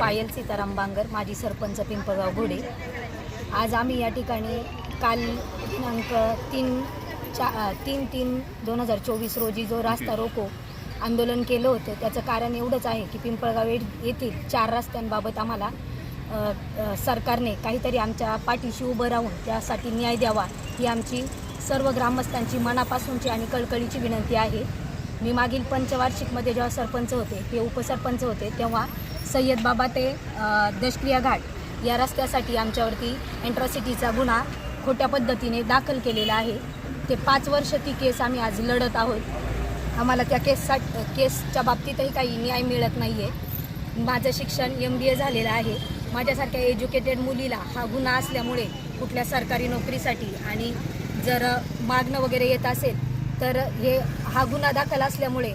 पायल सीताराम बांगर माजी सरपंच पिंपळगाव घोडे. आज आम्ही या ठिकाणी काल दिनांक तीन चा तीन तीन दोन हजार चोवीस रोजी जो रास्ता रोको आंदोलन केलं होतं त्याचं कारण एवढंच आहे की पिंपळगाव येथील चार रस्त्यांबाबत आम्हाला सरकारने काहीतरी आमच्या पाठीशी उभं राहून त्यासाठी न्याय द्यावा ही आमची सर्व ग्रामस्थांची मनापासूनची आणि कळकळीची विनंती आहे. मी मागील पंचवार्षिकमध्ये जेव्हा सरपंच होते हे उपसरपंच होते तेव्हा सय्यद बाबा ते दशक्रिया घाट या रस्त्यासाठी आमच्यावरती एन्ट्रॉसिटीचा गुन्हा खोट्या पद्धतीने दाखल केलेला आहे. ते पाच वर्ष ती केस आम्ही आज लढत आहोत. आम्हाला त्या केससा केसच्या बाबतीतही काही न्याय मिळत नाही आहे माझं शिक्षण एम बी ए झालेलं आहे. माझ्यासारख्या एज्युकेटेड मुलीला हा गुन्हा असल्यामुळे कुठल्या सरकारी नोकरीसाठी आणि जर मागणं वगैरे येत असेल तर हे हा गुन्हा दाखल असल्यामुळे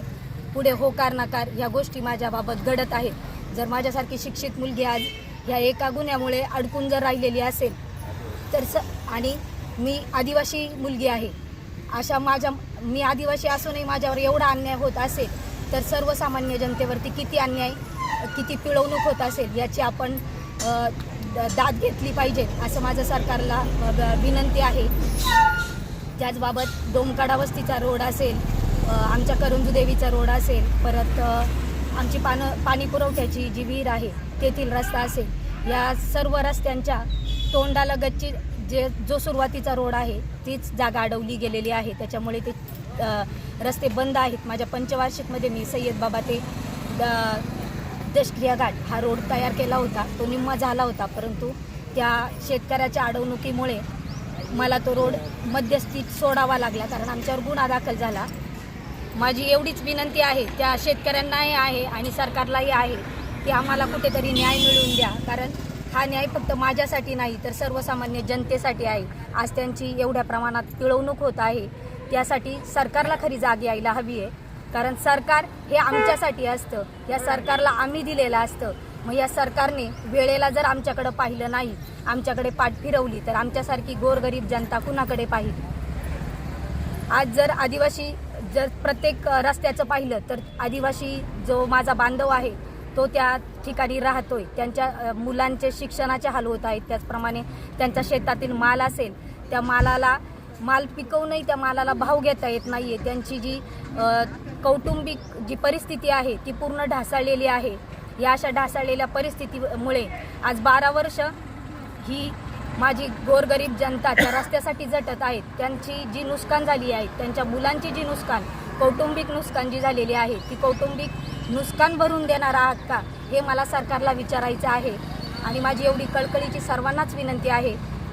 पुढे होकार नकार ह्या गोष्टी माझ्याबाबत घडत आहेत. जर माझ्यासारखी शिक्षित मुलगी आज ह्या एका गुन्ह्यामुळे अडकून जर राहिलेली असेल तर स आणि मी आदिवासी मुलगी आहे अशा माझ्या मी आदिवासी असूनही माझ्यावर एवढा अन्याय होत असेल तर सर्वसामान्य जनतेवरती किती अन्याय किती पिळवणूक होत असेल याची आपण द- दाद घेतली पाहिजे असं माझं सरकारला ब- विनंती आहे. त्याचबाबत डोमकाडा वस्तीचा रोड असेल आमच्या करंजू रोड असेल परत आमची पानं पाणी पुरवठ्याची जी विहीर आहे तेथील रस्ता असेल. या सर्व रस्त्यांच्या तोंडालगतची जे जो सुरुवातीचा रोड आहे तीच जागा अडवली गेलेली आहे. त्याच्यामुळे ते रस्ते बंद आहेत. माझ्या पंचवार्षिकमध्ये मी सय्यद बाबा ते द- दशक्रिया घाट हा रोड तयार केला होता. तो निम्मा झाला होता. परंतु त्या शेतकऱ्याच्या अडवणुकीमुळे मला तो रोड मध्यस्थीत सोडावा लागला. कारण आमच्यावर गुन्हा दाखल झाला. माझी एवढीच विनंती आहे त्या शेतकऱ्यांनाही आहे आणि सरकारलाही आहे की आम्हाला कुठेतरी न्याय मिळवून द्या. कारण हा न्याय फक्त माझ्यासाठी नाही तर सर्वसामान्य जनतेसाठी आहे. आज त्यांची एवढ्या प्रमाणात पिळवणूक होत आहे. त्यासाठी सरकारला खरी जाग यायला हवी आहे. कारण सरकार हे आमच्यासाठी असतं. या सरकारला आम्ही दिलेलं असतं. मग या सरकारने वेळेला जर आमच्याकडं पाहिलं नाही आमच्याकडे पाठ फिरवली तर आमच्यासारखी गोरगरीब जनता कुणाकडे पाहिली? आज जर आदिवासी जर प्रत्येक रस्त्याचं पाहिलं तर आदिवासी जो माझा बांधव आहे तो त्या ठिकाणी राहतोय. त्यांच्या मुलांचे शिक्षणाचे हाल होत आहेत. त्याचप्रमाणे त्यांच्या शेतातील माल असेल त्या मालाला माल पिकवूनही त्या मालाला भाव घेता येत नाही आहे त्यांची जी कौटुंबिक जी परिस्थिती आहे ती पूर्ण ढासळलेली आहे. या अशा ढासळलेल्या परिस्थितीमुळे आज बारा वर्ष ही माझी गोरगरीब जनता त्या रस्त्यासाठी झटत आहेत. त्यांची जी नुकसान झाली आहे त्यांच्या मुलांची जी नुकसान कौटुंबिक नुकसान जी झालेली आहे ती कौटुंबिक नुकसान भरून देणार आहात का हे मला सरकारला विचारायचं आहे. आणि माझी एवढी कळकळीची सर्वांनाच विनंती आहे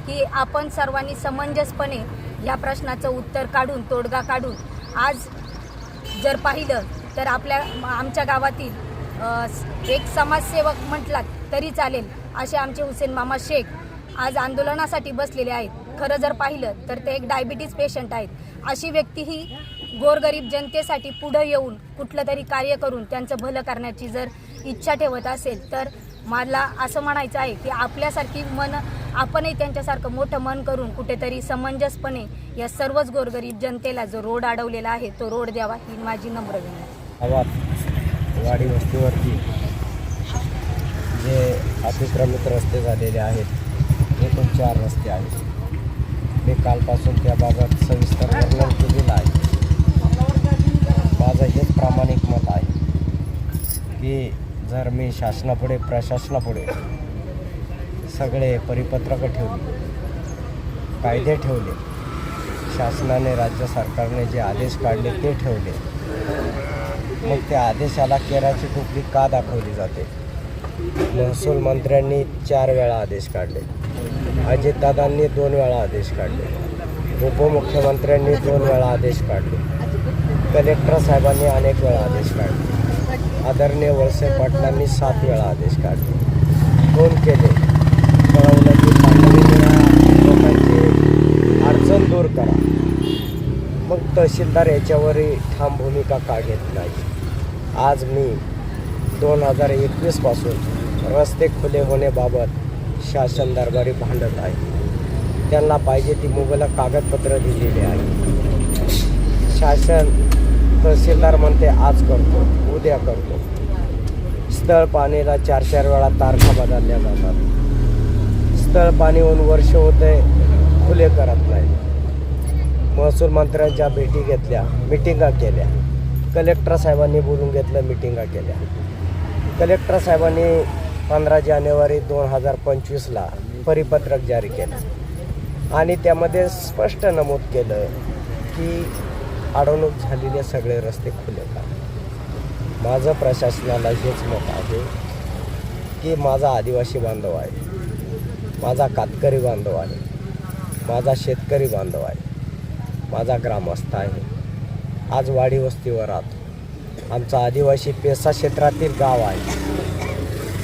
की आपण सर्वांनी समंजसपणे या प्रश्नाचं उत्तर काढून तोडगा काढून आज जर पाहिलं तर आपल्या आमच्या गावातील एक समाजसेवक म्हटलात तरी चालेल असे आमचे हुसेन मामा शेख आज आंदोलनासाठी बसलेले आहेत. खरं जर पाहिलं तर ते एक डायबिटीज पेशंट आहेत. अशी व्यक्ती ही गोरगरीब जनतेसाठी पुढं येऊन कुठलं तरी कार्य करून त्यांचं भलं करण्याची जर इच्छा ठेवत असेल तर मला असं म्हणायचं आहे की आपल्यासारखी मन आपणही त्यांच्यासारखं मोठं मन करून कुठेतरी समंजसपणे या सर्वच गोरगरीब जनतेला जो रोड अडवलेला आहे तो रोड द्यावा ही माझी नम्र विनंती गावात वाडी वस्तीवरती जे अतिक्रमित रस्ते झालेले आहेत एकूण चार रस्ते आहेत. मी कालपासून त्याबाबत सविस्तर वर्णन केलेलं आहे. माझं हेच प्रामाणिक मत आहे की जर मी शासनापुढे प्रशासनापुढे सगळे परिपत्रकं ठेवली कायदे ठेवले शासनाने राज्य सरकारने जे आदेश काढले ते ठेवले मग त्या आदेशाला केराची टोपली का दाखवली जाते? महसूल मंत्र्यांनी चार वेळा आदेश काढले. अजितदादांनी दोन वेळा आदेश काढले. उपमुख्यमंत्र्यांनी दोन वेळा आदेश काढले. कलेक्टर साहेबांनी अनेक वेळा आदेश काढले. आदरणीय वळसे पाटलांनी सात वेळा आदेश काढले. फोन केले. कळवलं की लोकांची अडचण दूर करा. मग तहसीलदार याच्यावरही ठाम भूमिका का घेत नाही? आज मी दोन हजार एकवीसपासून रस्ते खुले होण्याबाबत शासन दरबारी भांडत आहे. त्यांना पाहिजे ती मुबलक कागदपत्र दिलेली आहे शासन तहसीलदार म्हणते आज करतो उद्या करतो. स्थळ पाणीला चार चार वेळा तारखा बदलल्या जातात. स्थळ पाणी होऊन वर्ष होते खुले करत नाही महसूल मंत्र्यांच्या भेटी घेतल्या मिटिंगा केल्या. कलेक्टर साहेबांनी बोलून घेतलं मिटिंगा केल्या. कलेक्टर साहेबांनी पंधरा जानेवारी दोन हजार पंचवीसला परिपत्रक जारी केलं. आणि त्यामध्ये स्पष्ट नमूद केलं की अडवणूक झालेले सगळे रस्ते खुले का? माझं प्रशासनाला हेच मत आहे की माझा आदिवासी बांधव आहे माझा कातकरी बांधव आहे माझा शेतकरी बांधव आहे माझा ग्रामस्थ आहे. आज वाडी वस्तीवर राहतो. आमचा आदिवासी पेसा क्षेत्रातील गाव आहे.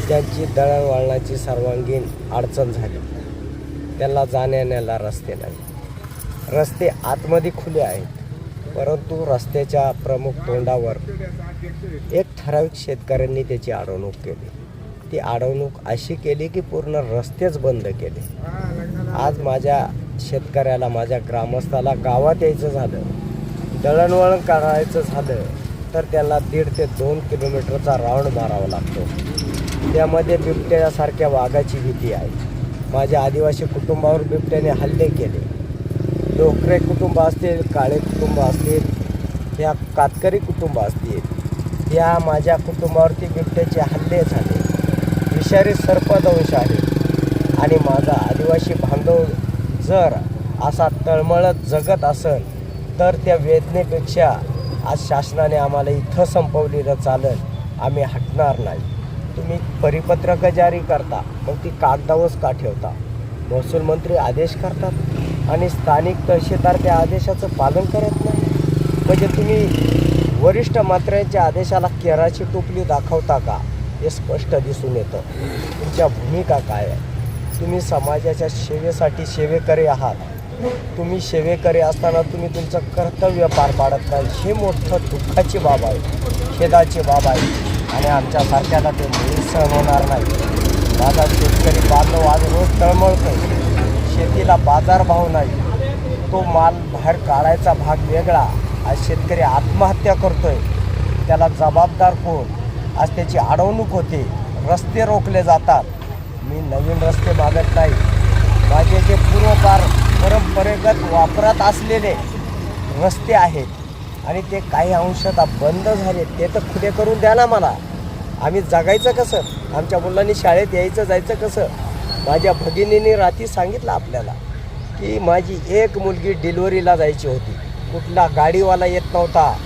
त्यांची दळणवळणाची सर्वांगीण अडचण झाली. त्यांना जाण्यायेण्याला रस्ते नाही. रस्ते आतमध्ये खुले आहेत परंतु रस्त्याच्या प्रमुख तोंडावर एक ठराविक शेतकऱ्यांनी त्याची अडवणूक केली. ती अडवणूक अशी केली की पूर्ण रस्तेच बंद केले. आज माझ्या शेतकऱ्याला माझ्या ग्रामस्थाला गावात यायचं झालं दळणवळण करायचं झालं तर त्याला दीड ते दोन किलोमीटरचा राऊंड मारावा लागतो. त्यामध्ये बिबट्यासारख्या वाघाची भीती आहे. माझ्या आदिवासी कुटुंबावर बिबट्याने हल्ले केले. डोकरे कुटुंब असतील काळे कुटुंब असतील या कातकरी कुटुंब असतील या माझ्या कुटुंबावरती बिबट्याचे हल्ले झाले. विषारी सर्पदंश आहे. आणि माझा आदिवासी बांधव जर असा तळमळत जगत असेल तर त्या वेदनेपेक्षा आज शासनाने आम्हाला इथं संपवलेलं चालत आम्ही हटणार नाही. तुम्ही परिपत्रकं जारी करता मग ती कागदावरच का ठेवता? महसूल मंत्री आदेश करतात आणि स्थानिक तहसीलदार त्या आदेशाचं पालन करत नाही? म्हणजे तुम्ही वरिष्ठ मंत्र्यांच्या आदेशाला केराची टोपली दाखवता का? हे स्पष्ट दिसून येतं. तुमच्या भूमिका काय आहे? तुम्ही समाजाच्या सेवेसाठी सेवेकरी आहात. तुम्ही सेवेकरी असताना तुम्ही तुमचं कर्तव्य पार पाडत नाही. हे मोठं दुःखाची बाब आहे. खेदाची बाब आहे. आणि आमच्यासारख्याला ते मुळीच सहन होणार नाही. माझा शेतकरी बांधव आज रोज तळमळतो शेतीला बाजारभाव नाही. तो माल बाहेर काढायचा भाग वेगळा. आज शेतकरी आत्महत्या करतोय. त्याला जबाबदार कोण? आज त्याची अडवणूक होते. रस्ते रोखले जातात. मी नवीन रस्ते मागत नाही. माझे जे पूर्वपार परंपरेगत वापरात असलेले रस्ते आहेत आणि ते काही अंशात बंद झाले ते तर खुले करून द्या ना मला. आम्ही जगायचं कसं? आमच्या मुलांनी शाळेत यायचं जायचं कसं? माझ्या भगिनीने रात्री सांगितलं आपल्याला की माझी एक मुलगी डिलिव्हरीला जायची होती. कुठला गाडीवाला येत नव्हता.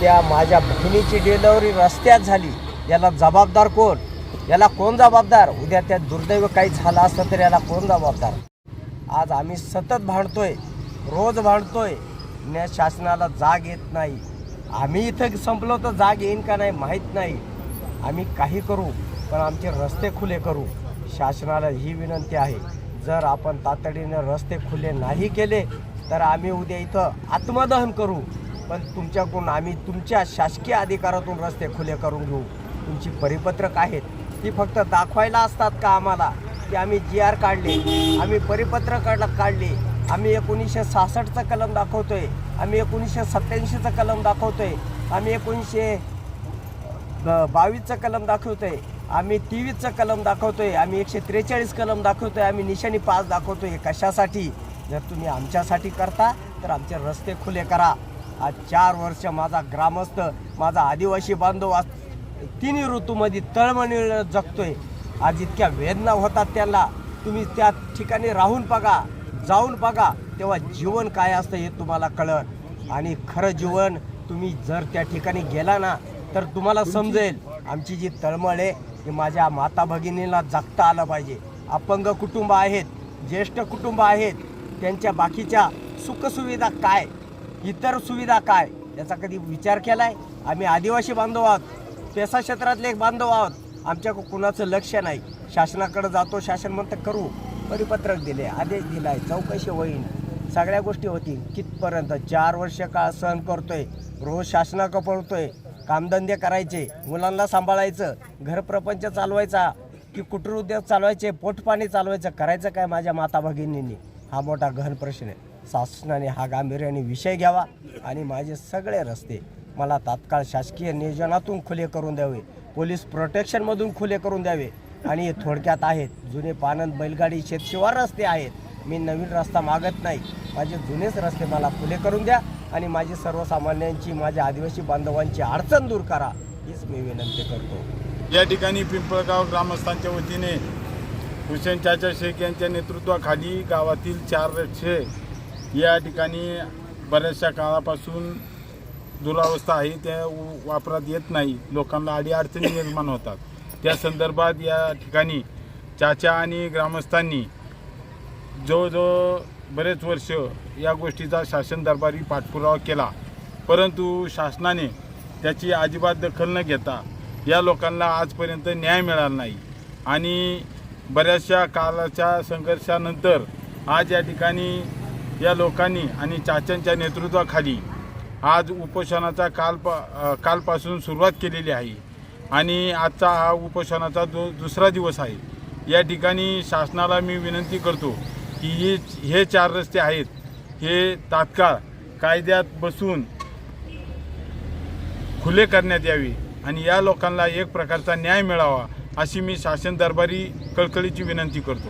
त्या माझ्या बहिणीची डिलिव्हरी रस्त्यात झाली. याला जबाबदार कोण? याला कोण जबाबदार? उद्या त्या दुर्दैव काही झालं असतं तर याला कोण जबाबदार? आज आम्ही सतत भांडतोय. रोज भांडतोय. न शासनाला जाग येत नाही. आम्ही इथं संपलो तर जाग येईन का नाही माहीत नाही. आम्ही काही करू पण आमचे रस्ते खुले करू. शासनाला ही विनंती आहे जर आपण तातडीनं रस्ते खुले नाही केले तर आम्ही उद्या इथं आत्मदहन करू. पण तुमच्याकडून आम्ही तुमच्या शासकीय अधिकारातून रस्ते खुले करून घेऊ. तुमची परिपत्रक आहेत ती फक्त दाखवायला असतात का आम्हाला? की आम्ही जी आर काढले आम्ही परिपत्रक काढ- काढले आम्ही एकोणीसशे सहासष्टचं कलम दाखवतो आहे आम्ही एकोणीसशे सत्त्याऐंशीचं कलम दाखवतो आहे आम्ही एकोणीसशे बावीसचं कलम दाखवतो आहे आम्ही तेवीसचं कलम दाखवतो आहे आम्ही एकशे त्रेचाळीस कलम दाखवतो आहे आम्ही निशाणी पाच आहे कशासाठी? जर तुम्ही आमच्यासाठी करता तर आमचे रस्ते खुले करा. आज चार वर्ष माझा ग्रामस्थ माझा आदिवासी बांधव आज तिन्ही ऋतूमध्ये तळमळीनं जगतोय. आज इतक्या वेदना होतात त्यांना तुम्ही त्या ठिकाणी राहून बघा. जाऊन बघा तेव्हा जीवन काय असतं हे तुम्हाला कळत आणि खरं जीवन तुम्ही जर त्या ठिकाणी गेला ना तर तुम्हाला समजेल. आमची जी तळमळ आहे की माझ्या माता भगिनीला जगता आलं पाहिजे. अपंग कुटुंब आहेत ज्येष्ठ कुटुंब आहेत त्यांच्या बाकीच्या सुखसुविधा काय? इतर सुविधा काय? याचा कधी विचार केला आहे आम्ही आदिवासी बांधव आहोत पेसा क्षेत्रातले एक बांधव आहोत. आमच्या कुणाचं लक्ष नाही. शासनाकडे जातो शासन म्हणतं करू. परिपत्रक दिले आदेश दिलाय चौकशी होईल. सगळ्या गोष्टी होतील. कितपर्यंत? चार वर्ष काळ सहन करतोय? रोज शासनाकडं पळतोय. कामधंदे करायचे मुलांना सांभाळायचं घरप्रपंच चालवायचा की कुटीर उद्योग चालवायचे पोटपाणी चालवायचं करायचं काय माझ्या माता भगिनींनी? हा मोठा गहन प्रश्न आहे. शासनाने हा गांभीर्याने विषय घ्यावा आणि माझे सगळे रस्ते मला तात्काळ शासकीय नियोजनातून खुले करून द्यावे. पोलीस प्रोटेक्शनमधून खुले करून द्यावे. आणि थोडक्यात आहेत. जुने पानंद बैलगाडी शेतशिवार रस्ते आहेत. मी नवीन रस्ता मागत नाही. माझे जुनेच रस्ते मला खुले करून द्या आणि माझी सर्वसामान्यांची माझ्या आदिवासी बांधवांची अडचण दूर करा हीच मी विनंती करतो. या ठिकाणी पिंपळगाव ग्रामस्थांच्या वतीने हुसेन चाचा शेख यांच्या नेतृत्वाखाली गावातील चार रक्षे या ठिकाणी बऱ्याचशा काळापासून दुरावस्था आहे. त्या वापरात येत नाही. लोकांना अडीअडचणी निर्माण होतात. त्या संदर्भात या ठिकाणी चाचा आणि ग्रामस्थांनी जवळजवळ बरेच वर्ष या गोष्टीचा शासन दरबारी पाठपुरावा केला परंतु शासनाने त्याची अजिबात दखल न घेता या लोकांना आजपर्यंत न्याय मिळाला नाही. आणि बऱ्याचशा काळाच्या संघर्षानंतर आज या ठिकाणी या लोकांनी आणि चाच्यांच्या नेतृत्वाखाली आज उपोषणाचा काल पा कालपासून सुरुवात केलेली आहे. आणि आजचा हा उपोषणाचा जो दुसरा दिवस आहे. या ठिकाणी शासनाला मी विनंती करतो की हे हे चार रस्ते आहेत. हे तात्काळ कायद्यात बसून खुले करण्यात यावे आणि या लोकांना एक प्रकारचा न्याय मिळावा अशी मी शासन दरबारी कळकळीची विनंती करतो.